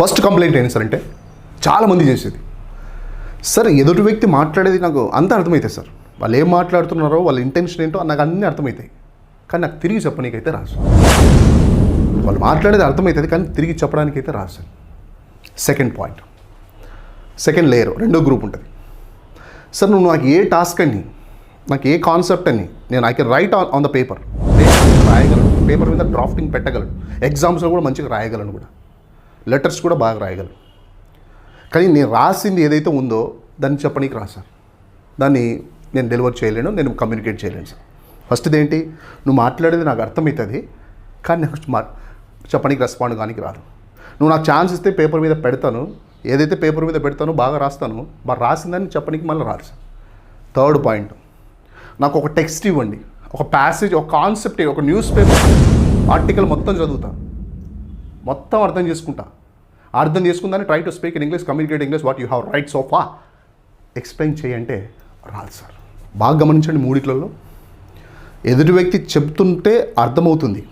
First complaint ఏంటి sir అంటే చాలామంది చేసేది. సార్ ఎదుటి వ్యక్తి మాట్లాడేది నాకు అంత అర్థమవుతాయి సార్. వాళ్ళు ఏం మాట్లాడుతున్నారో వాళ్ళ ఇంటెన్షన్ ఏంటో నాకు అన్నీ అర్థమవుతాయి కానీ నాకు తిరిగి చెప్పడానికైతే రాదు వాళ్ళు మాట్లాడేది అర్థమవుతుంది కానీ తిరిగి చెప్పడానికైతే రాదు sir. Second point. Second layer రెండో గ్రూప్ ఉంటుంది. సార్ నువ్వు నాకు ఏ టాస్క్ అని నాకు ఏ కాన్సెప్ట్ అని నేను I can write on on the paper. రాయగలను. పేపర్ మీద డ్రాఫ్టింగ్ పెట్టగలను. ఎగ్జామ్స్లో కూడా మంచిగా రాయగలను కూడా. లెటర్స్ కూడా బాగా రాయగలను కానీ నేను రాసింది ఏదైతే ఉందో దాన్ని చెప్పనీకి రా సార్ దాన్ని నేను డెలివర్ చేయలేను నేను కమ్యూనికేట్ చేయలేను సార్. ఫస్ట్ది ఏంటి నువ్వు మాట్లాడేది నాకు అర్థమవుతుంది కానీ నాకు మా చెప్పనీకి రెస్పాండ్ కానీ రాదు. నువ్వు నాకు ఛాన్స్ ఇస్తే పేపర్ మీద పెడతాను ఏదైతే పేపర్ మీద పెడతానో బాగా రాస్తాను మరి రాసిందని చెప్పడానికి మళ్ళీ రాదు సార్. థర్డ్ పాయింట్ నాకు ఒక టెక్స్ట్ ఇవ్వండి ఒక ప్యాసేజ్ ఒక కాన్సెప్ట్ ఒక న్యూస్ పేపర్ ఆర్టికల్ మొత్తం చదువుతాను మొత్తం అర్థం చేసుకుంటా. అర్థం చేసుకుందని try to speak in English communicate English what you have right so far explain చేయంటే రాదు సార్. బాగా గమనించండి మూడిట్లలో. ఎదుటి వ్యక్తి చెప్తుంటే అర్థమవుతుంది.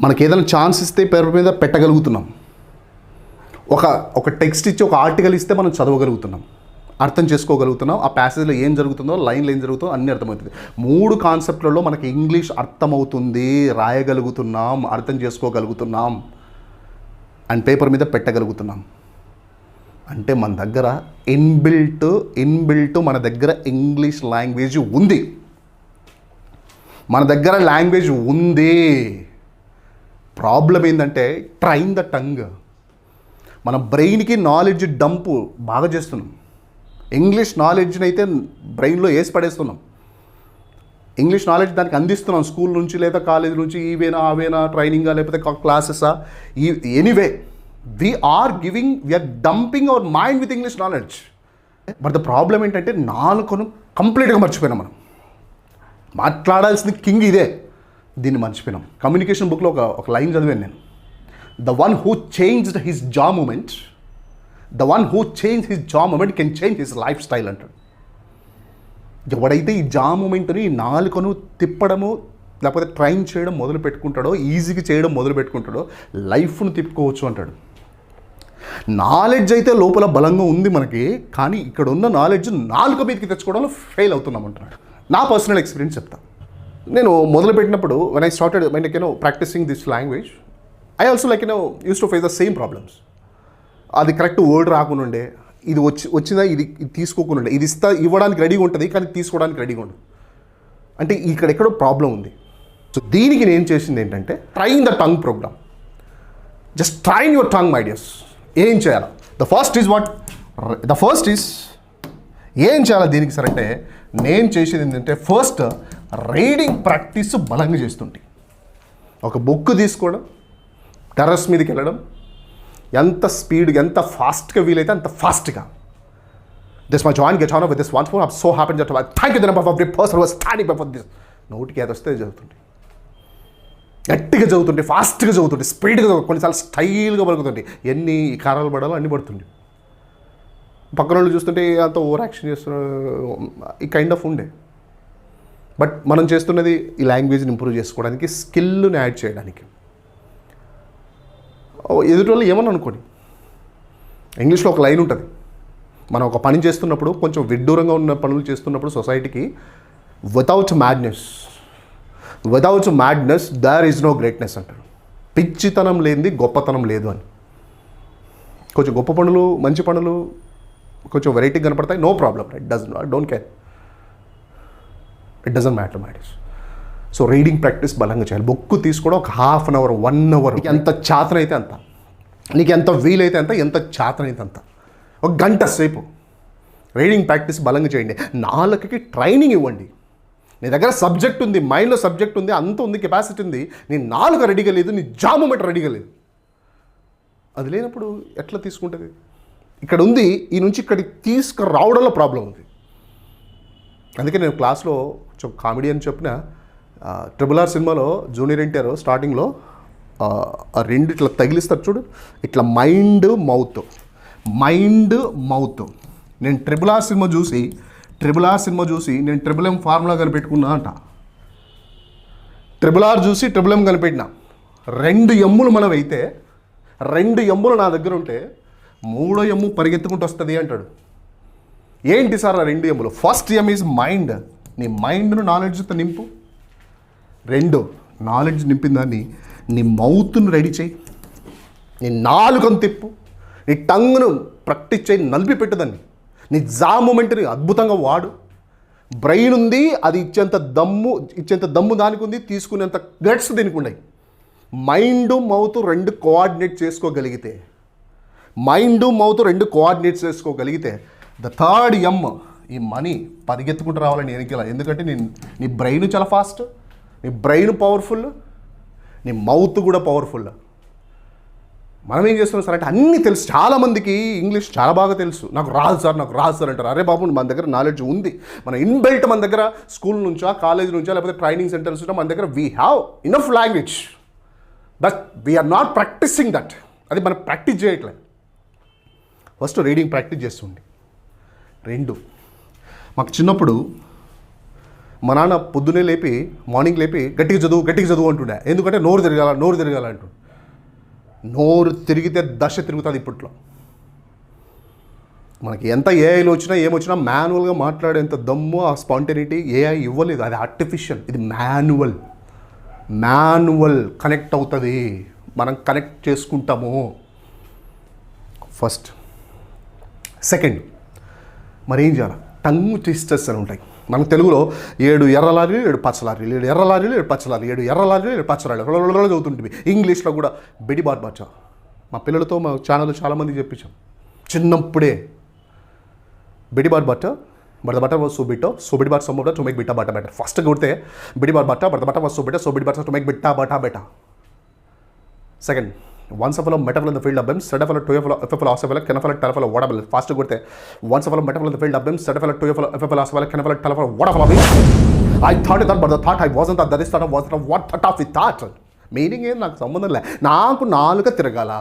మనకి ఏదైనా ఛాన్స్ ఇస్తే పేరు మీద పెట్టగలుగుతున్నాం. ఒక ఒక టెక్స్ట్ ఇచ్చి ఒక ఆర్టికల్ ఇస్తే మనం చదవగలుగుతున్నాం. అర్థం చేసుకోగలుగుతున్నాం ఆ ప్యాసేజ్లో ఏం జరుగుతుందో లైన్లో ఏం జరుగుతుందో అన్నీ అర్థమవుతుంది. మూడు కాన్సెప్ట్లలో మనకి ఇంగ్లీష్ అర్థమవుతుంది రాయగలుగుతున్నాం అర్థం చేసుకోగలుగుతున్నాం. అండ్ పేపర్ మీద పెట్టగలుగుతున్నాం. అంటే మన దగ్గర ఇన్బిల్ట్ ఇన్బిల్ట్ మన దగ్గర ఇంగ్లీష్ లాంగ్వేజ్ ఉంది. మన దగ్గర లాంగ్వేజ్ ఉంది. ప్రాబ్లం ఏంటంటే ట్రైన్ ద టంగ్ మన బ్రెయిన్కి నాలెడ్జ్ డంపు బాగా చేస్తున్నాం. ఇంగ్లీష్ నాలెడ్జ్ని అయితే బ్రెయిన్లో వేసి పడేస్తున్నాం. ఇంగ్లీష్ నాలెడ్జ్ దానికి అందిస్తున్నాం. స్కూల్ నుంచి లేదా కాలేజ్ నుంచి ఈవేనా ఆవేనా ట్రైనింగా లేకపోతే క్లాసెసా? ఈ anyway we are giving we are dumping our mind with English knowledge. But the problem ఏంటంటే నాలుకను కంప్లీట్గా మర్చిపోయినాం మనం. మాట్లాడాల్సింది కింగ్ ఇదే. దీన్ని మర్చిపోయినాం. కమ్యూనికేషన్ బుక్లో ఒక ఒక లైన్ చదివాను నేను. The one who changed his jaw moment the one who change his jaw moment can change his lifestyle అంటాడు. ఎవడైతే ఈ జా మూమెంట్ని నాలుకను తిప్పడము లేకపోతే ట్రైన్ చేయడం మొదలు పెట్టుకుంటాడో ఈజీగా చేయడం మొదలు పెట్టుకుంటాడో లైఫ్ను తిప్పుకోవచ్చు అంటాడు. నాలెడ్జ్ అయితే లోపల బలంగా ఉంది మనకి కానీ ఇక్కడ ఉన్న నాలెడ్జ్ నాలుక మీదకి తెచ్చుకోవడంలో ఫెయిల్ అవుతున్నాం అంటున్నాడు. నా పర్సనల్ ఎక్స్పీరియన్స్ చెప్తా. నేను మొదలుపెట్టినప్పుడు when I started mine like you know practicing this language I also like you know use to face the same problems అది కరెక్ట్ వర్డ్ రాకుండా ఇది వచ్చి వచ్చినా ఇది తీసుకోకుండా తీసుకోకుండా ఇది ఇస్తా ఇవ్వడానికి రెడీగా ఉంటుంది కానీ తీసుకోవడానికి రెడీగా ఉండదు అంటే ఇక్కడ ఎక్కడో ప్రాబ్లం ఉంది. సో దీనికి నేను చేసింది ఏంటంటే train the tongue program just train your tongue ideas ఏం చేయాలి? The first is what the first is ఏం చేయాలి దీనికి సరే అంటే నేను చేసేది ఏంటంటే ఫస్ట్ రీడింగ్ ప్రాక్టీస్ బలంగా చేస్తుంటే. ఒక బుక్ తీసుకోవడం టెర్రస్ మీదకి వెళ్ళడం ఎంత స్పీడ్ ఎంత ఫాస్ట్గా వీలైతే అంత ఫాస్ట్గా. This my join get on with this once for I'm so happy that thank you the number of person was standing before this నోటికి ఏది వస్తే చదువుతుంటే గట్టిగా చదువుతుంటే ఫాస్ట్గా చదువుతుంటే స్పీడ్గా చదువు కొన్నిసార్లు స్టైల్గా పలుకుతుంది. ఎన్ని కారాలు పడాలో అన్ని పడుతుండే పక్కన వాళ్ళు చూస్తుంటే అంత ఓవర్ యాక్షన్ చేస్తున్నారు ఈ కైండ్ ఆఫ్ ఉండే. బట్ మనం చేస్తున్నది ఈ లాంగ్వేజ్ని ఇంప్రూవ్ చేసుకోవడానికి స్కిల్ని యాడ్ చేయడానికి. ఎదుటి వాళ్ళు ఏమని అనుకోని ఇంగ్లీష్లో ఒక లైన్ ఉంటుంది. మనం ఒక పని చేస్తున్నప్పుడు కొంచెం విడ్డూరంగా ఉన్న పనులు చేస్తున్నప్పుడు సొసైటీకి without madness without madness there is no greatness అంటారు. పిచ్చితనం లేనిది గొప్పతనం లేదు అని. కొంచెం గొప్ప పనులు మంచి పనులు కొంచెం వెరైటీ కనపడతాయి no problem right doesn't don't care it doesn't matter matters so reading practice బలంగా చేయాలి. బుక్ తీసుకోవడం ఒక half an hour one hour ఎంత ఎంత చాతనైతే అంత. నీకు ఎంత వీలైతే అంత ఎంత చాతనైతే అంత. ఒక గంట సేపు. రీడింగ్ ప్రాక్టీస్ బలంగా చేయండి. నాలుగుకి ట్రైనింగ్ ఇవ్వండి. నీ దగ్గర సబ్జెక్ట్ ఉంది మైండ్లో సబ్జెక్ట్ ఉంది అంత ఉంది కెపాసిటీ ఉంది. నీ నాలుగు రెడీగా లేదు నీ జామోమీటర్ రెడీగా లేదు. అది లేనప్పుడు ఎట్లా తీసుకుంటుంది? ఇక్కడ ఉంది ఈ నుంచి ఇక్కడికి తీసుకురావడంలో ప్రాబ్లం ఉంది. అందుకే నేను క్లాస్లో కొంచెం కామెడీ అని చెప్పిన ట్రిబుల్ ఆర్ సినిమాలో జూనియర్ ఎన్టీఆర్ స్టార్టింగ్లో ఆ, రెండు ఇట్లా తగిలిస్తారు చూడు. ఇట్లా మైండ్ మౌత్ మైండ్ మౌత్. నేను ట్రిబుల్ ఆర్ సినిమా చూసి ట్రిబుల్ ఆర్ సినిమా చూసి నేను ట్రిబుల్ ఎం ఫార్ములా కనిపెట్టుకున్నా అంట. ట్రిబుల్ ఆర్ చూసి ట్రిబుల్ ఎం కనిపెట్టిన. రెండు ఎమ్ములు మనం అయితే రెండు ఎమ్ములు నా దగ్గర ఉంటే మూడో ఎమ్ము పరిగెత్తుకుంటూ వస్తుంది అంటాడు. ఏంటి సార్ ఆ రెండు ఎమ్ములు? ఫస్ట్ ఎమ్ ఈజ్ మైండ్ నీ మైండ్ను నాలెడ్జ్తో నింపు. రెండు నాలెడ్జ్ నింపిందాన్ని నీ మౌత్ను రెడీ చేయి. నీ నాలుగను తిప్పు. నీ టంగ్ను ప్రాక్టీస్ చేయి నలిపి పెట్టుదాన్ని నీ జా మూమెంట్ని అద్భుతంగా వాడు. బ్రెయిన్ ఉంది అది ఇచ్చేంత దమ్ము ఇచ్చేంత దమ్ము దానికి ఉంది తీసుకునేంత గట్స్ దీనికి ఉన్నాయి. మైండ్ మౌత్ రెండు కోఆర్డినేట్ చేసుకోగలిగితే మైండ్ మౌత్ రెండు కోఆర్డినేట్ చేసుకోగలిగితే ద థర్డ్ ఎమ్ ఈ మనీ పరిగెత్తుకుంటూ రావాలని ఎనికిలా ఎందుకంటే నీ నీ బ్రెయిన్ చాలా ఫాస్ట్. నీ బ్రెయిన్ పవర్ఫుల్ నీ మౌత్ కూడా పవర్ఫుల్. మనం ఏం చేస్తున్నాం సార్ అంటే అన్నీ తెలుసు. చాలామందికి ఇంగ్లీష్ చాలా బాగా తెలుసు. నాకు రాదు సార్ నాకు రాదు సార్ అంటారు. అరే బాబు మన దగ్గర నాలెడ్జ్ ఉంది. మన ఇన్బెల్ట్ మన దగ్గర స్కూల్ నుంచా కాలేజ్ నుంచా లేకపోతే ట్రైనింగ్ సెంటర్స్ నుంచా మన దగ్గర we have enough language but we are not practicing that అది మనం ప్రాక్టీస్ చేయట్లేదు ఫస్ట్ రీడింగ్ ప్రాక్టీస్ చేస్తుండే. రెండు. మాకు చిన్నప్పుడు మా నాన్న పొద్దునే లేపి మార్నింగ్ లేపి గట్టిగా చదువు గట్టిగా చదువు అంటుండే. ఎందుకంటే నోరు తిరగాల నోరు తిరగాల అంటుండే. నోరు తిరిగితే దశ తిరుగుతుంది ఇప్పట్లో. మనకి ఎంత ఏఐలో వచ్చినా ఏమొచ్చినా మాన్యువల్గా మాట్లాడేంత దమ్ము ఆ స్పాంటనిటీ ఏఐ ఇవ్వలేదు. అది ఆర్టిఫిషియల్ ఇది మాన్యువల్. మాన్యువల్ కనెక్ట్ అవుతుంది. మనం కనెక్ట్ చేసుకుంటాము. ఫస్ట్. సెకండ్ మరి ఏం చేయాలి? టంగ్ ట్విస్టర్స్ అని ఉంటాయి. మన తెలుగులో ఏడు ఎర్ర లారీలు ఏడు పచ్చ లారీలు ఏడు ఎర్ర లారీలు ఏడు పచ్చ లారీలు ఏడు ఎర్ర లారీలు ఏడు పచ్చ లారీలు చదువుతుంటుంది ఇంగ్లీష్లో కూడా బెడి బాట్ బాచా మా పిల్లలతో మా ఛానల్ చాలామంది చెప్పించాం చిన్నప్పుడే Betty bought butter but butter was so bitter so Betty bought so to make bitter butter. Better first కొడితే Betty bought butter but butter was so bitter so Betty bought to make bitter butter better second. Once of metaphor in the field అబ్బెమ్ said of two F F ఆసఫల కెనఫల టెలఫల ఓడబల్ fast కొడితే once of metaphor in the field అబ్బెమ్ said of two F F ఆసఫల కెనఫల టెలఫల ఓడఫల I thought that but the thought I wasn't that that is thought was what thought of the thought meaning ఏం నాకు సంబంధం లే నాకు నాలుక తిరగాల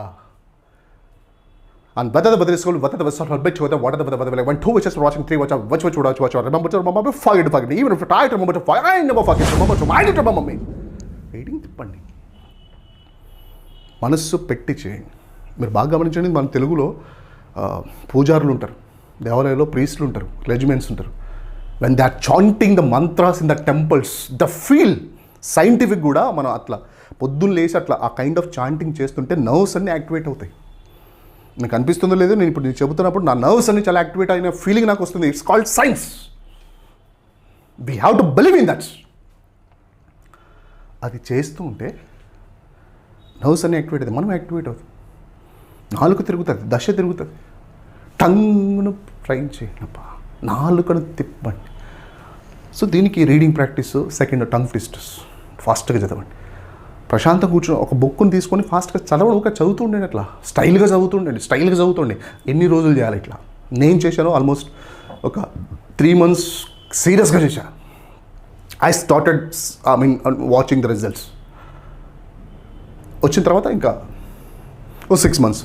And whether the weather is cold, whether the weather is bit, whether what are the weather, whether when two witches are watching, three watch, watch, watch, watch, watch, remember to remember, forget to forget. Even if you try to remember to forget, I never forget. Remember to mind it, remember me. Reading తిప్పండి మనస్సు పెట్టి చేయండి. మీరు బాగా గమనించండి మన తెలుగులో పూజారులు ఉంటారు దేవాలయంలో ప్రీస్టులు ఉంటారు రెజిమెంట్స్ ఉంటారు. When they are chanting the mantras in the temples the feel scientific కూడా మనం అట్లా పొద్దున్న లేచి అట్లా ఆ కైండ్ ఆఫ్ చాంటింగ్ చేస్తుంటే నర్వ్స్ అన్నీ యాక్టివేట్ అవుతాయి. నాకు అనిపిస్తుందో లేదో నేను ఇప్పుడు నేను చెబుతున్నప్పుడు నా నర్వ్స్ అన్ని చాలా యాక్టివేట్ అయిన ఫీలింగ్ నాకు వస్తుంది. It's called science we have to believe in that అది చేస్తూ ఉంటే నర్వ్స్ అన్నీ యాక్టివేట్ అవుతాయి మనం యాక్టివేట్ అవుతుంది నాలుగు తిరుగుతుంది దశ తిరుగుతుంది. టంగ్ను ట్రై చేయండి నాలుగును తిప్పండి. సో దీనికి reading practice second tongue twisters ఫాస్ట్గా చదవండి. ప్రశాంతం కూర్చొని ఒక బుక్ని తీసుకొని ఫాస్ట్గా చదవడం ఒక చదువుతుండండి అట్లా. స్టైల్గా చదువుతుండండి స్టైల్గా చదువుతుండే ఎన్ని రోజులు చేయాలి ఇట్లా? నేను చేశాను ఆల్మోస్ట్ ఒక త్రీ మంత్స్ సీరియస్గా చేశాను I started I mean watching the results వచ్చిన తర్వాత ఇంకా ఓ six months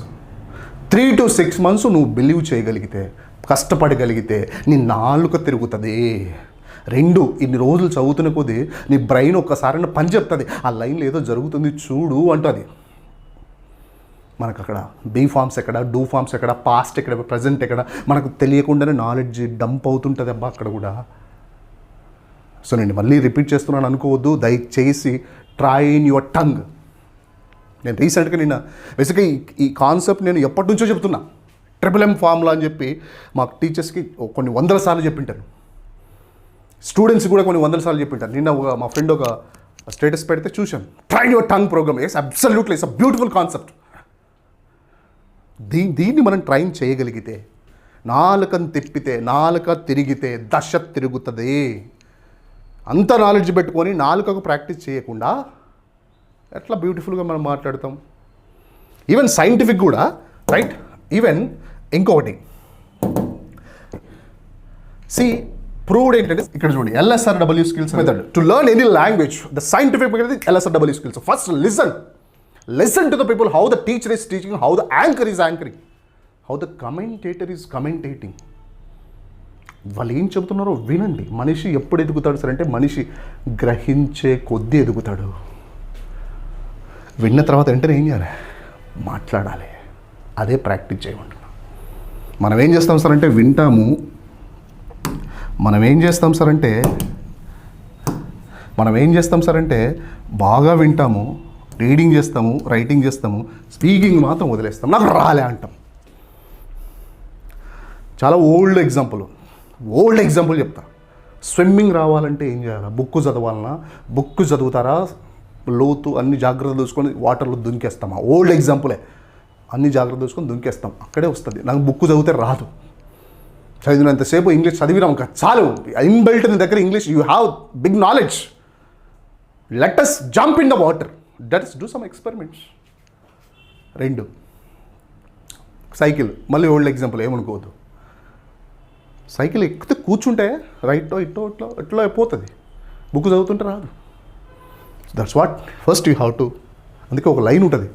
three to six months నువ్వు బిలీవ్ చేయగలిగితే కష్టపడగలిగితే నీ నాలుక తిరుగుతుంది. రెండు ఇన్ని రోజులు చదువుతున్న కొద్దీ నీ బ్రెయిన్ ఒక్కసారైనా పని చెప్తుంది. ఆ లైన్లో ఏదో జరుగుతుంది చూడు అంటుంది. మనకు అక్కడ బీ ఫార్మ్స్ ఎక్కడ డూ ఫార్మ్స్ ఎక్కడ పాస్ట్ ఎక్కడ ప్రజెంట్ ఎక్కడ మనకు తెలియకుండానే నాలెడ్జ్ డంప్ అవుతుంటుంది అబ్బా అక్కడ కూడా. సో నేను మళ్ళీ రిపీట్ చేస్తున్నాను అనుకోవద్దు. దయచేసి ట్రై ఇన్ యువర్ టంగ్ నేను రీసెంట్గా నిన్న బేసిక్గా ఈ ఈ కాన్సెప్ట్ నేను ఎప్పటి నుంచో చెప్తున్నా. ట్రిపుల్ ఎం ఫార్ములా అని చెప్పి మా టీచర్స్కి కొన్ని వందల సార్లు చెప్పింటాను స్టూడెంట్స్ కూడా కొన్ని వందల సార్లు చెప్పింటారు. నిన్న ఒక మా ఫ్రెండ్ ఒక స్టేటస్ పెడితే చూశాను. Try your tongue program yes absolutely it's a beautiful concept దీ దీన్ని మనం ట్రైన్ చేయగలిగితే నాలుకను తిప్పితే నాలుక తిరిగితే దశ తిరుగుతుంది. అంత నాలెడ్జ్ పెట్టుకొని నాలుకకు ప్రాక్టీస్ చేయకుండా ఎట్లా బ్యూటిఫుల్గా మనం మాట్లాడతాం? ఈవెన్ సైంటిఫిక్ కూడా రైట్ ఈవెన్ ఇంకొకటి. సి ప్రూవ్డ్ ఏంటంటే ఇక్కడ చూడండి LSR W skills method to learn any language the scientific method LSR W skills first listen listen to the people how the teacher is teaching how the anchor is anchoring how the commentator is commentating వాళ్ళు ఏం చెబుతున్నారో వినండి. మనిషి ఎప్పుడు ఎదుగుతాడు సరే? అంటే మనిషి గ్రహించే కొద్దీ ఎదుగుతాడు. విన్న తర్వాత వెంటనే ఏం చేయాలి? మాట్లాడాలి. అదే ప్రాక్టీస్ చేయమంటున్నా. మనం ఏం చేస్తాం సార్ అంటే వింటాము. మనం ఏం చేస్తాం సార్ అంటే మనం ఏం చేస్తాం సార్ అంటే బాగా వింటాము రీడింగ్ చేస్తాము రైటింగ్ చేస్తాము స్పీకింగ్ మాత్రం వదిలేస్తాం. నాకు రాలే అంటాం. చాలా ఓల్డ్ ఎగ్జాంపుల్. ఓల్డ్ ఎగ్జాంపుల్ చెప్తా. స్విమ్మింగ్ రావాలంటే ఏం చేయాలా? బుక్ చదవాలన్నా బుక్ చదువుతారా? లోతు అన్ని జాగ్రత్తలు చూసుకొని వాటర్లో దుంకేస్తామా ఓల్డ్ ఎగ్జాంపులే. అన్ని జాగ్రత్తలు చూసుకొని దుంకేస్తాం. అక్కడే వస్తుంది. నాకు బుక్ చదివితే రాదు. చదివినంతసేపు ఇంగ్లీష్ చదివినాం ఇంకా చాలు. ఇన్బిల్ట్ నీ దగ్గర English you have big knowledge let us jump in the water let's do some experiments రెండు. సైకిల్. మళ్ళీ ఓల్డ్ ఎగ్జాంపుల్ ఏమనుకోవద్దు. సైకిల్ ఎక్కితే కూర్చుంటే రైట్ ఇట్టో ఇట్లో ఇట్లో అయిపోతుంది. బుక్ చదువుతుంటే రాదు. That's what first you have to అందుకే ఒక లైన్ ఉంటుంది.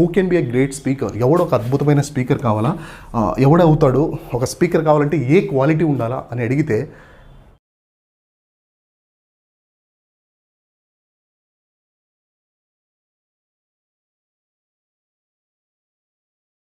Who can be a great speaker ఎవడో ఒక అద్భుతమైన స్పీకర్ కావాలా? ఎవడవుతాడు? ఒక స్పీకర్ కావాలంటే ఏ క్వాలిటీ ఉండాలా? అని అడిగితే